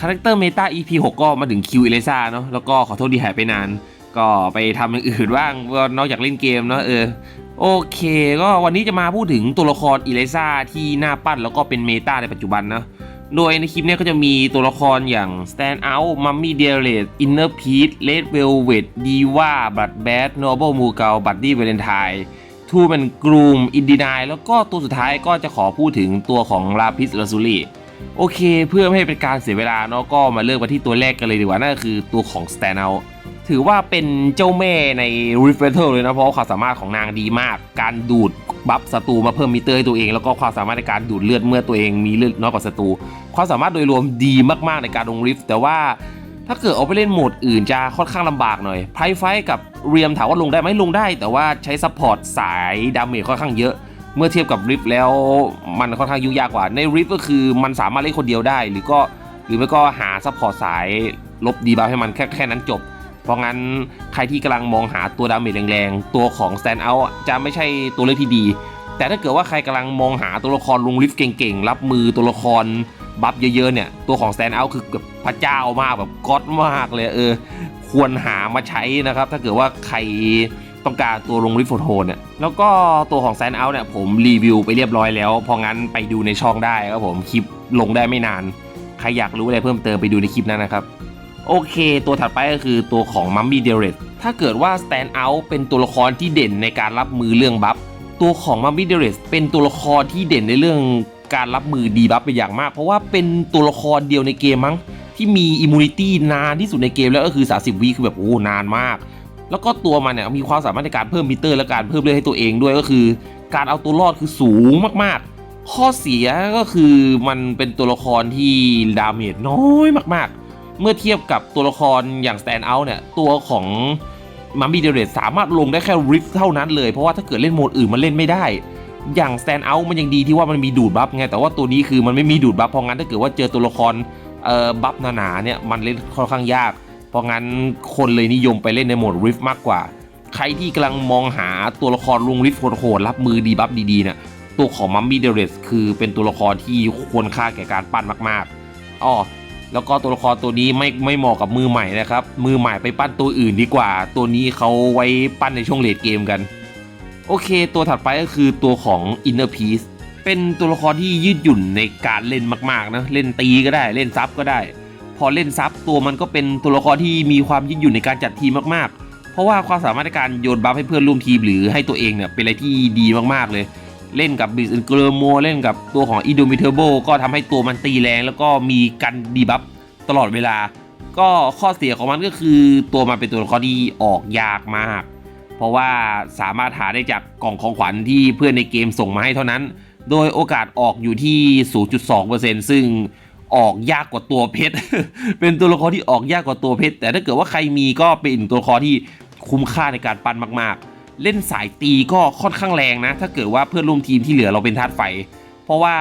คาแรคเตอร์เมตา EP 6 ก็มาถึงคิวเอเลซ่าเนาะแล้วก็ขอโทษที่หายไปนาน ก็ไปทำอย่างอื่นบ้างนอกจากเล่นเกมเนาะเออโอเค ก็วันนี้จะมาพูดถึงตัวละครอิเลซ่าที่หน่าปั้นแล้วก็เป็นเมตาในปัจจุบันนะโดยในคลิปนี้ก็จะมีตัวละครอย่าง Stand Out Mummy d e l e t Inner Peace Red Velvet Diva Blood Bad Noble m u g a l Buddy Valentine ทูแมนกรูมอินดีนายแล้วก็ตัวสุดท้ายก็จะขอพูดถึงตัวของลาพิสลาซูรี โอเคเพื่อไม่ให้เป็นการเสียเวลาเนาะก็มาเริ่มกันที่ตัวแรกกันเลยดีกว่านั่นก็คือตัวของ Stand Out ถือว่าเป็นเจ้าแม่ใน Rift Battle เลยนะ เพราะความสามารถของนางดีมาก การดูดบัฟศัตรูมาเพิ่มมิเตอร์ให้ตัวเอง แล้วก็ความสามารถในการดูดเลือดเมื่อตัวเองมีเลือดน้อยกว่าศัตรูความสามารถโดยรวมดีมากๆในการลงริฟต์แต่ว่าถ้าเกิดเอาไปเล่นโหมดอื่นจะค่อนข้างลำบากหน่อยไพไฟกับเรียมถามว่าลงได้ไหมลงได้ แต่ว่าใช้ซัพพอร์ตสายดาเมจค่อนข้างเยอะ เมื่อเทียบกับริฟแล้วมันค่อนข้างยุ่งยากกว่า ในริฟก็คือมันสามารถเล่นคนเดียวได้ หรือก็หรือไม่ก็หาซัพพอร์ตสายลบดีบัฟให้มันแค่แค่นั้นจบ เพราะงั้นใครที่กำลังมองหาตัวดาเมจแรงๆ ตัวของ Stand Out จะไม่ใช่ตัวเลือกที่ดี แต่ถ้าเกิดว่าใครกำลังมองหาตัวละครลงลิฟเก่งๆ รับมือตัวละครบัฟเยอะๆเนี่ย ตัวของ Stand Out คือแบบพระเจ้ามากแบบก๊อตมากเลยเออ ควรหามาใช้นะครับ ถ้าเกิดว่าใคร ต้องการตัวลงลิฟโฟโทนเนี่ยแล้วก็ตัวของ Stand Out เนี่ยผมรีวิวไปเรียบร้อยแล้วพราะงั้นไปดูในช่องได้ครับผมคลิปลงได้ไม่นาน ใครอยากรู้อะไรเพิ่มเติมไปดูในคลิปนั้นนะครับ โอเค ตัวถัดไปก็คือตัวของมัมมี่เดเรตถ้าเกิดว่า Stand Out เป็นตัวละครที่เด่นในการรับมือเรื่องบัฟตัวของมัมมี่เดเรตเป็นตัวละครที่เด่นในเรื่องการรับมือดีบัฟเป็นอย่างมาก เพราะว่าเป็นตัวละครเดียวในเกมมั้งที่มีอิมมูนิตี้นานที่สุดในเกมแล้วก็คือ 30วิคือแบบโอ้นานมาก แล้วก็ตัวมันเนี่ยมีความสามารถในการเพิ่มมิเตอร์ และการเพิ่มเลือดให้ตัวเองด้วยก็คือ การเอาตัวรอดคือสูงมากๆ ข้อเสียก็คือมันเป็นตัวละครที่ดาเมจน้อยมากๆ เมื่อเทียบกับตัวละครอย่าง Stand Out เนี่ยตัวของมัมบี้เดเรตสามารถลงได้แค่ริฟเท่านั้นเลย เพราะว่าถ้าเกิดเล่นโหมดอื่นมันเล่นไม่ได้ อย่าง Stand Out มันยังดีที่ว่ามันมีดูดบัฟไงแต่ว่าตัวนี้คือมันไม่มีดูดบัฟเพราะงั้นถ้าเกิดว่าเจอตัวละครเอ่อบัฟหนาๆเนี่ยมันเล่นค่อนข้างยาก เพราะงั้นคนเลยนิยมไปเล่นในโหมดริฟมากกว่า ใครที่กำลังมองหาตัวละครลงริฟโหดๆรับมือดีบัฟดีๆเนี่ยตัวของมัมมี่เดเรสคือเป็นตัวละครที่ควรค่าแก่การปั้นมากๆอ้อแล้วก็ตัวละครตัวนี้ไม่ไม่เหมาะกับมือใหม่นะครับ มือใหม่ไปปั้นตัวอื่นดีกว่า ตัวนี้เขาไว้ปั้นในช่วงเลดเกมกัน โอเค ตัวถัดไปก็คือตัวของ Inner Peace เป็นตัวละครที่ยืดหยุ่นในการเล่นมากๆนะ เล่นตีก็ได้ เล่นซับก็ได้ พอเล่นซับตัวมันก็เป็นตัวละครที่มีความยืดหยุ่นในการจัดทีมมากๆ เพราะว่าความสามารถในการโยนบัฟให้เพื่อนร่วมทีมหรือให้ตัวเองเนี่ยเป็นอะไรที่ดีมากๆเลยเล่นกับบิสเกอร์โมเล่นกับตัวของอีโดมิเทเบิลก็ทำให้ตัวมันตีแรง แล้วก็มีกันดีบัฟตลอดเวลา ก็ข้อเสียของมันก็คือตัวมันเป็นตัวละครที่ออกยากมาก เพราะว่าสามารถหาได้จากกล่องของขวัญที่เพื่อนในเกมส่งมาให้เท่านั้น โดยโอกาสออกอยู่ที่ 0.2%ซึ่ง ออกยากกว่าตัวเพชร เป็นตัวละครที่ออกยากกว่าตัวเพชร แต่ถ้าเกิดว่าใครมีก็เป็นอีกตัวละครที่คุ้มค่าในการปั้นมากๆ เล่นสายตีก็ค่อนข้างแรงนะ ถ้าเกิดว่าเพื่อนร่วมทีมที่เหลือเราเป็นธาตุไฟ เพราะว่า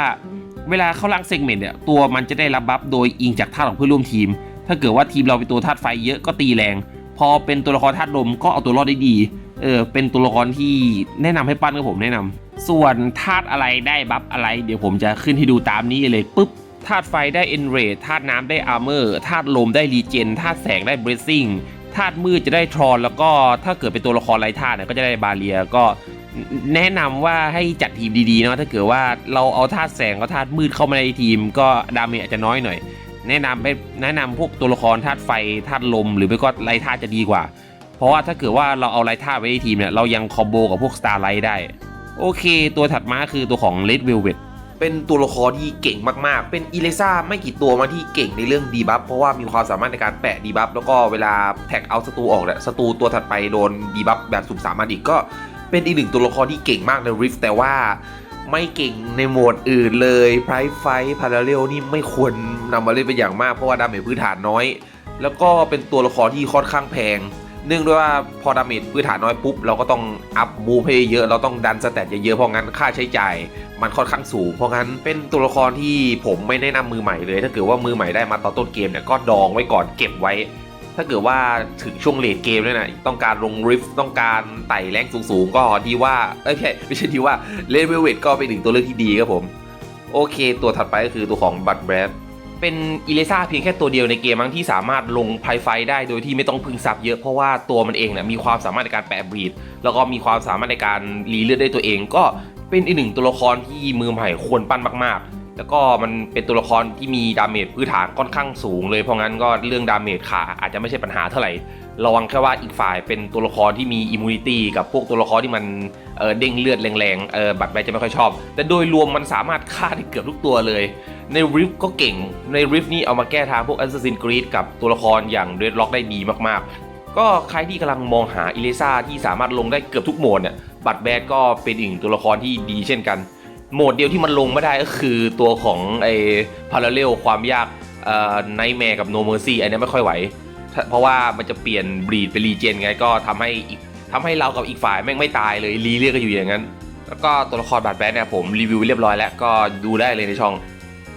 เวลาเข้าล่างเซกเมนต์เนี่ยตัวมันจะได้รับบัฟโดยอิงจากธาตุของเพื่อนร่วมทีม ถ้าเกิดว่าทีมเราเป็นตัวธาตุไฟเยอะก็ตีแรง พอเป็นตัวละครธาตุลมก็เอาตัวรอดได้ดี เออ เป็นตัวละครที่แนะนำให้ปั้นกับผมแนะนำส่วนธาตุอะไรได้บัฟอะไร เดี๋ยวผมจะขึ้นให้ดูตามนี้เลยปุ๊บ ธาตุไฟได้ e n r a g e ธาตุน้ำได้ Armor ธาตุลมได้ Regen ธาตุแสงได้ Blessing ธาตุมืดจะได้ทรอน แล้วก็ถ้าเกิดเป็นตัวละครไร้ธาตุเนี่ยก็จะได้บาเรียก็แนะนำว่าให้จัดทีมดีๆเนาะถ้าเกิดว่าเราเอาธาตุแสงกับธาตุมืดเข้ามาในทีม ก็ดาเมจอาจจะน้อยหน่อย แนะนำไปแนะนำพวกตัวละครธาตุไฟธาตุลม หรือไม่ก็ไร้ธาตุจะดีกว่า เพราะว่าถ้าเกิดว่าเราเอาไร้ธาตุไว้ในทีมเนี่ยเรายังคอมโบกับพวกสตาร์ไลท์ได้โอเค ตัวถัดมาคือตัวของ Red Velvet เป็นตัวละครที่เก่งมากๆ เป็นอิเลซ่าไม่กี่ตัวมาที่เก่งในเรื่องดีบัฟเพราะว่ามีความสามารถในการแปะดีบัฟแล้วก็เวลาแท็กเอาศัตรูออกเนี่ยศัตรูตัวถัดไปโดนดีบัฟแบบสุ่มสามอันอีกก็เป็นอีกหนึ่งตัวละครที่เก่งมากในริฟแต่ว่าไม่เก่งในโหมดอื่นเลยไพรไฟพาราเรลนี่ไม่ควรนำมาเล่นเป็นอย่างมากเพราะว่าดาเมจพื้นฐานน้อย แล้วก็เป็นตัวละครที่ค่อนข้างแพง เนื่องด้วยว่าพอดาเมจพื้นฐานน้อยปุ๊บ เราก็ต้องอัพมูฟให้เยอะเราต้องดันสแตทเยอะๆเพราะงั้นค่าใช้จ่าย มันค่อนข้างสูง เพราะงั้นเป็นตัวละครที่ผมไม่แนะนำมือใหม่เลย ถ้าเกิดว่ามือใหม่ได้มาตอนต้นเกมเนี่ยก็ดองไว้ก่อนเก็บไว้ ถ้าเกิดว่าถึงช่วงเลดเกมเนี่ยนะต้องการลงริฟต้องการไต่แรงสูงๆ ก็ดีว่าเอ้ยไม่ใช่ไม่ใช่ดีว่าเลเวลเวทก็เป็นหนึ่งตัวเลือกที่ดีครับผม โอเค ตัวถัดไปก็คือตัวของบัตแบรด เป็นอิเลซ่าเพียงแค่ตัวเดียวในเกมมั้งที่สามารถลงไพไฟได้โดยที่ไม่ต้องพึ่งซับเยอะเพราะว่าตัวมันเองเนี่ยมีความสามารถในการแปะบรีดแล้วก็มีความสามารถในการรีเลือดได้ตัวเอง ก็เป็นอีกหนึ่งตัวละครที่มือใหม่ควรปั้นมาก ๆ แล้วก็มันเป็นตัวละครที่มีดาเมจพื้นฐานค่อนข้างสูงเลยเพราะงั้นก็เรื่องดาเมจขาอาจจะไม่ใช่ปัญหาเท่าไหร่ ระวังแค่ว่าอีกฝ่ายเป็นตัวละครที่มีอิมมูนิตี้กับพวกตัวละครที่มันเออเด้งเลือดแรงๆเออบัตรแบจะไม่ค่อยชอบ แต่โดยรวมมันสามารถฆ่าได้เกือบทุกตัวเลย ในริฟก็เก่งในริฟนี่เอามาแก้ทางพวก Assassin's Creed กับตัวละครอย่าง Red Lock ได้ดีมากๆ ก็ใครที่กำลังมองหาอิเลซ่าที่สามารถลงได้เกือบทุกโหมดเนี่ยบัตรแบดก็เป็นอีกตัวละครที่ดีเช่นกันโหมดเดียวที่มันลงไม่ได้ก็คือตัวของไอ้พาราเรลความยากไนแมร์กับโนเมอร์ซี่อันนี้ไม่ค่อยไหว เพราะว่ามันจะเปลี่ยนบรีดเป็นรีเจนไงก็ทำให้อีกทำให้เรากับอีกฝ่ายแม่งไม่ตายเลยรีเรียกก็อยู่อย่างนั้น แล้วก็ตัวละครบาดแบดเนี่ยผมรีวิวเรียบร้อยแล้วก็ดูได้เลยในช่อง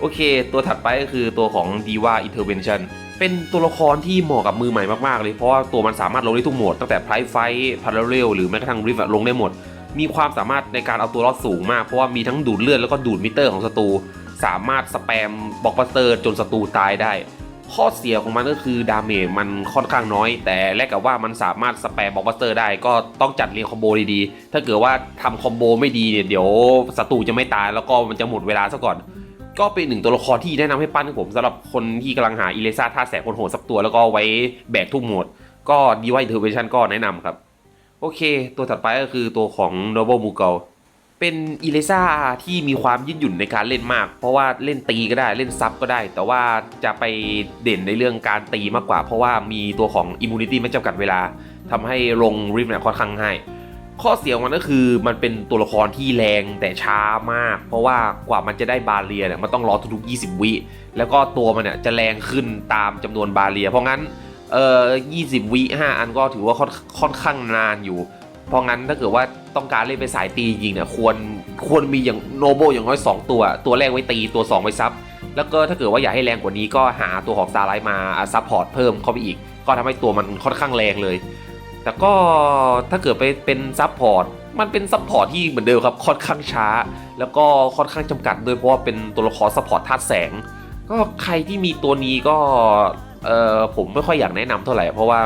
โอเค ตัวถัดไปก็คือตัวของ Diva Intervention เป็นตัวละครที่เหมาะกับมือใหม่มากๆเลย เพราะว่าตัวมันสามารถลงได้ทุกโหมดตั้งแต่ Price Fight Parallel หรือแม้กระทั่ง Rift อะลงได้หมด มีความสามารถในการเอาตัวรอดสูงมาก เพราะว่ามีทั้งดูดเลือดแล้วก็ดูดมิเตอร์ของศัตรูสามารถสแปมบล็อกบัสเตอร์จนศัตรูตายได้ ข้อเสียของมันก็คือดาเมจมันค่อนข้างน้อย แต่แลกกับว่ามันสามารถสแปมบล็อกบัสเตอร์ได้ก็ต้องจัดเรียงคอมโบดีๆ ถ้าเกิดว่าทำคอมโบไม่ดีเนี่ยเดี๋ยวศัตรูจะไม่ตายแล้วก็มันจะหมดเวลาซะก่อน ก็เป็นหนึ่งตัวละครที่แนะนำให้ปั้นผมสำหรับคนที่กำลังหาอิเลซ่าท่าแสงคนโหดสักตัวแล้วก็ไว้แบกทุกหมด ก็ดีไวเทอร์เวชันก็แนะนำครับ โอเค ตัวถัดไปก็คือตัวของ Noble m u g a l เเป็นอิเลซ่าที่มีความยืดหยุ่นในการเล่นมาก เพราะว่าเล่นตีก็ได้เล่นซับก็ได้ แต่ว่าจะไปเด่นในเรื่องการตีมากกว่า เพราะว่ามีตัวของอิมมูนิตี้ไม่จำกัดเวลาทำให้ลงริฟเนี่ยค่อนข้างง่ายข้อเสียของมันก็คือมันเป็นตัวละครที่แรงแต่ช้ามาก เพราะว่ากว่ามันจะได้บาเรียเนี่ยมันต้องรอทุกๆ 20 วิ แล้วก็ตัวมันเนี่ยจะแรงขึ้นตามจำนวนบาเรีย เพราะงั้นเอ่อ20 วิ 5 อันก็ถือว่าค่อนค่อนข้างนานอยู่ เพราะงั้นถ้าเกิดว่าต้องการเล่นไปนสายตีจริงเนี่ยควรควรมีอย่างโนโบอย่างน้อย 2 ตัว ตัวแรกไว้ตีตัว 2 ไว้ซับแล้วก็ถ้าเกิดว่าอยากให้แรงกว่านี้ก็หาตัวของซาไลท์มาซับพอร์ตเพิ่มเข้าไปอีก ก็ทำให้ตัวมันค่อนข้างแรงเลย แต่ก็ถ้าเกิดไปเป็นซับพอร์ตมันเป็นซับพอร์ตที่เหมือนเดิมครับค่อนข้างช้า แล้วก็ค่อนข้างจำกัดด้วยเพราะว่าเป็นตัวละครซัพพอร์ตธาตุแสง ก็ใครที่มีตัวนี้ก็เออผมไม่ค่อยอยากแนะนำเท่าไหร่เพราะว่า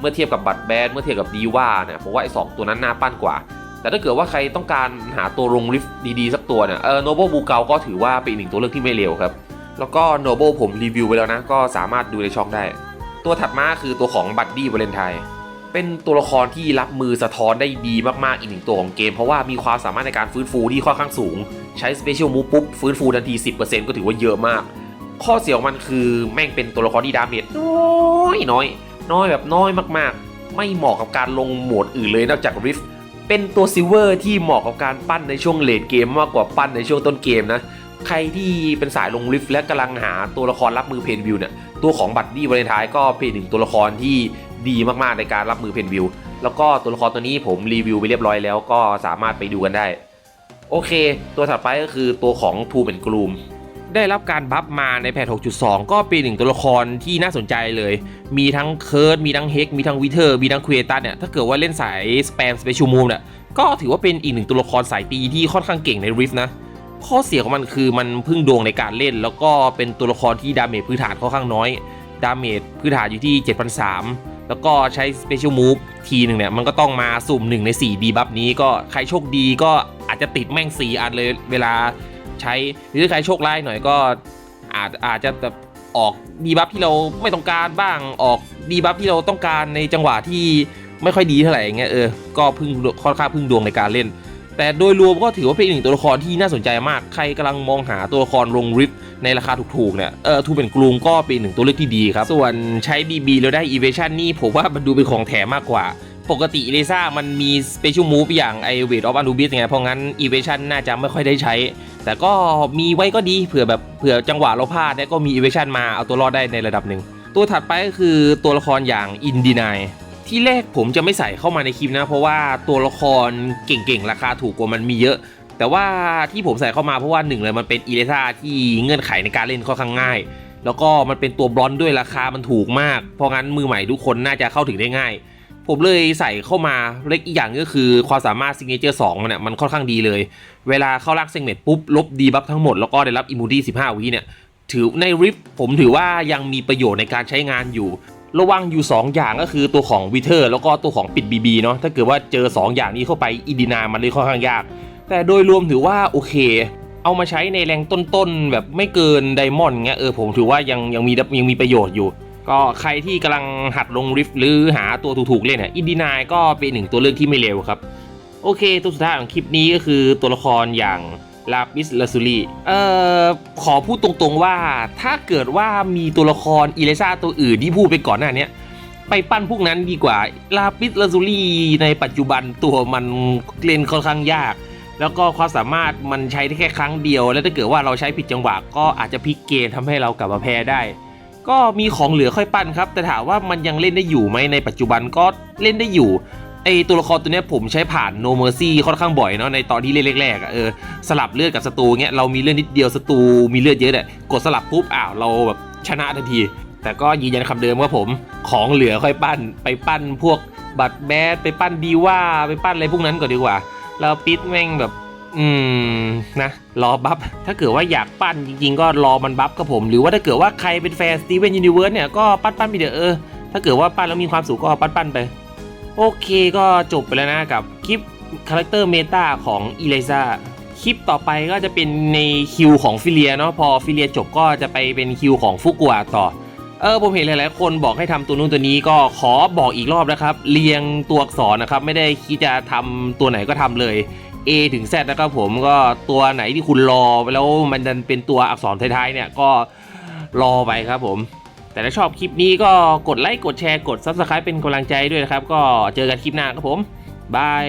เมื่อเทียบกับบัตรแบนเมื่อเทียบกับดีว่าเนี่ยผมว่าไอ้สองตัวนั้นน่าปั้นกว่า แต่ถ้าเกิดว่าใครต้องการหาตัวลงลิฟต์ดีๆสักตัวเนี่ยเออโนโบบูเกาก็ถือว่าเป็นอีกหนึ่งตัวเลือกที่ไม่เลวครับ แล้วก็โนโบผมรีวิวไปแล้วนะ ก็สามารถดูในช่องได้ ตัวถัดมาคือตัวของบัดดี้วาเลนไทน์เป็นตัวละครที่รับมือสะท้อนได้ดีมากๆอีกหนึ่งตัวของเกม เพราะว่ามีความสามารถในการฟื้นฟูที่ค่อนข้างสูง ใช้สเปเชียลมูฟปุ๊บฟื้นฟูทันที 10%ก็ถือว่าเยอะมาก ข้อเสียของมันคือแม่งเป็นตัวละครที่ดาเมจน้อยน้อย น้อยแบบน้อยมากๆ ไม่เหมาะกับการลงโหมดอื่นเลยนอกจากริฟเป็นตัวซิลเวอร์ที่เหมาะกับการปั้นในช่วงเลดเกมมากกว่าปั้นในช่วงต้นเกมนะ ใครที่เป็นสายลงลิฟต์และกำลังหาตัวละครรับมือเพนวิวเนี่ย ตัวของบัตดี้วาเลนไทน์ก็เป็นหนึ่งตัวละครที่ดีมากๆในการรับมือเพนวิว แล้วก็ตัวละครตัวนี้ผมรีวิวไปเรียบร้อยแล้วก็สามารถไปดูกันได้ โอเค ตัวถัดไปก็คือตัวของทูเป็นกลูม ได้รับการบัฟมาในแพท 6.2 ก็เป็นหนึ่งตัวละครที่น่าสนใจเลย มีทั้งเคิร์ดมีทั้งเฮกมีทั้งวิเทอร์มีทั้งควีตัสเนี่ยถ้าเกิดว่าเล่นสายสแปมสเปเชียลมูฟเนี่ยก็ถือว่าเป็นอีกหนึ่งตัวละครสายตีที่ค่อนข้างเก่งในริฟนะข้อเสียของมันคือมันพึ่งดวงในการเล่น แล้วก็เป็นตัวละครที่ดาเมจพื้นฐานค่อนข้างน้อย ดาเมจพื้นฐานอยู่ที่7,003แล้วก็ใช้สเปเชียลมูฟทีหนึ่งเนี่ยมันก็ต้องมาสุ่ม1ใน4ดีบัฟนี้ก็ใครโชคดีก็อาจจะติดแม่ง4อันเลยเวลา ใช้หรือใครโชคร้ายหน่อยก็อาจอาจจะแบบออกดีบัฟที่เราไม่ต้องการบ้างออกดีบัฟที่เราต้องการในจังหวะที่ไม่ค่อยดีเท่าไหร่อย่างเงี้ยเออก็พึ่งค่อนข้างพึ่งดวงในการเล่น แต่โดยรวมก็ถือว่าเป็นอีกหนึ่งตัวละครที่น่าสนใจมากใครกำลังมองหาตัวละครลงริฟในราคาถูกๆเนี่ยเออทูเป็นกลุ่มก็เป็นหนึ่งตัวเลือกที่ดีครับ ส่วนใช้ DB แล้วได้ Evasion นี่ผมว่ามันดูเป็นของแถมมากกว่า ปกติเลซ่ามันมี Special Move อย่างไอเวทออฟอันดูบิสไงเพราะงั้น Evasion น่าจะไม่ค่อยได้ใช้ แต่ก็มีไว้ก็ดีเผื่อแบบเผื่อจังหวะเราพลาดเนี่ยก็มี Evasion มาเอาตัวรอดได้ในระดับหนึ่ง ตัวถัดไปก็คือตัวละครอย่าง i n d e n i ที่แรกผมจะไม่ใส่เข้ามาในคลิปนะ เพราะว่าตัวละครเก่งๆ ราคาถูกกว่ามันมีเยอะ แต่ว่าที่ผมใส่เข้ามาเพราะว่าหนึ่งเลยมันเป็นอีเลซ่าที่เงื่อนไขในการเล่นค่อนข้างง่าย แล้วก็มันเป็นตัวบลอนด์ด้วยราคามันถูกมาก เพราะงั้นมือใหม่ทุกคนน่าจะเข้าถึงได้ง่าย ผมเลยใส่เข้ามาเล็กอีกอย่างก็คือความสามารถซิงเกิลเจอร์สองมันเนี่ยมันค่อนข้างดีเลย เวลาเข้าลักเซงเมตปุ๊บ ลบดีบัฟทั้งหมด แล้วก็ได้รับอิมูดี้15 วิเนี่ยถือในริฟผมถือว่ายังมีประโยชน์ในการใช้งานอยู่ ระวังอยู่ 2 อย่างก็คือตัวของวิเทอร์แล้วก็ตัวของปิด BB เนาะถ้าเกิดว่าเจอ 2 อย่างนี้เข้าไปอีดีนามันเลยค่อนข้างยาก แต่โดยรวมถือว่าโอเค เอามาใช้ในแรงต้นๆแบบไม่เกินไดมอนด์เงี้ยเออผมถือว่ายังยังมียังมีประโยชน์อยู่ ก็ใครที่กำลังหัดลงริฟหรือหาตัวถูกๆเล่นเนี่ยอินดีนายก็เป็นหนึ่งตัวเลือกที่ไม่เร็วครับ โอเค ตัวสุดท้ายของคลิปนี้ก็คือตัวละครอย่างลาปิสลาซูรีเอ่อ ขอพูดตรงๆว่า ถ้าเกิดว่ามีตัวละครอิเลซ่าตัวอื่นที่พูดไปก่อนหน้านี้ไปปั้นพวกนั้นดีกว่า ลาปิสลาซูรีในปัจจุบันตัวมันเล่นค่อนข้างยาก แล้วก็ความสามารถมันใช้ได้แค่ครั้งเดียว แล้วถ้าเกิดว่าเราใช้ผิดจังหวะก็อาจจะพลิกเกมทำให้เรากลับมาแพ้ได้ ก็มีของเหลือค่อยปั้นครับ แต่ถามว่ามันยังเล่นได้อยู่ไหมในปัจจุบันก็เล่นได้อยู่ไอตัวละครตัวเนี้ยผมใช้ผ่าน No Mercy ค่อนข้างบ่อยเนาะในตอนที่เล่นแรกๆอะเออสลับเลือดกับศัตรูเงี้ยเรามีเลือดนิดเดียวศัตรูมีเลือดเยอะเนี่ยกดสลับปุ๊บอ้าวเราแบบชนะทันที แต่ก็ยืนยันคำเดิมว่าผมของเหลือค่อยปั้นไปปั้นพวกบัตแบดไปปั้นดีว่าไปปั้นอะไรพวกนั้นก่อนดีกว่าแล้วปิดแม่งแบบ อืมนะรอบัฟถ้าเกิดว่าอยากปั้นจริงๆ ก็รอมันบัฟกับผม หรือว่าถ้าเกิดว่าใครเป็นแฟนสตีเวนยูนิเวิร์สเนี่ยก็ปั้นปั้นไปเดี๋ยวเออถ้าเกิดว่าปั้นแล้วมีความสุขก็ปั้นปั้นไป โอเคก็จบไปแล้วนะกับคลิปคาแรคเตอร์เมตาของอีเลซ่าคลิปต่อไปก็จะเป็นในคิวของฟิเลียเนาะพอฟิเลียจบก็จะไปเป็นคิวของฟุกัวต่อเออผมเห็นหลายๆ คนบอกให้ทำตัวนู้นตัวนี้ก็ขอบอกอีกรอบนะครับ เรียงตัวอักษรนะครับ ไม่ได้คิดจะทำตัวไหนก็ทำเลย A ถึง Z นะครับผมก็ตัวไหนที่คุณรอแล้วมันดันเป็นตัวอักษรท้ายๆเนี่ยก็รอไปครับผม แต่ถ้าชอบคลิปนี้ก็กดไลค์กดแชร์กด Subscribe เป็นกำลังใจด้วยนะครับ ก็เจอกันคลิปหน้าครับผมบาย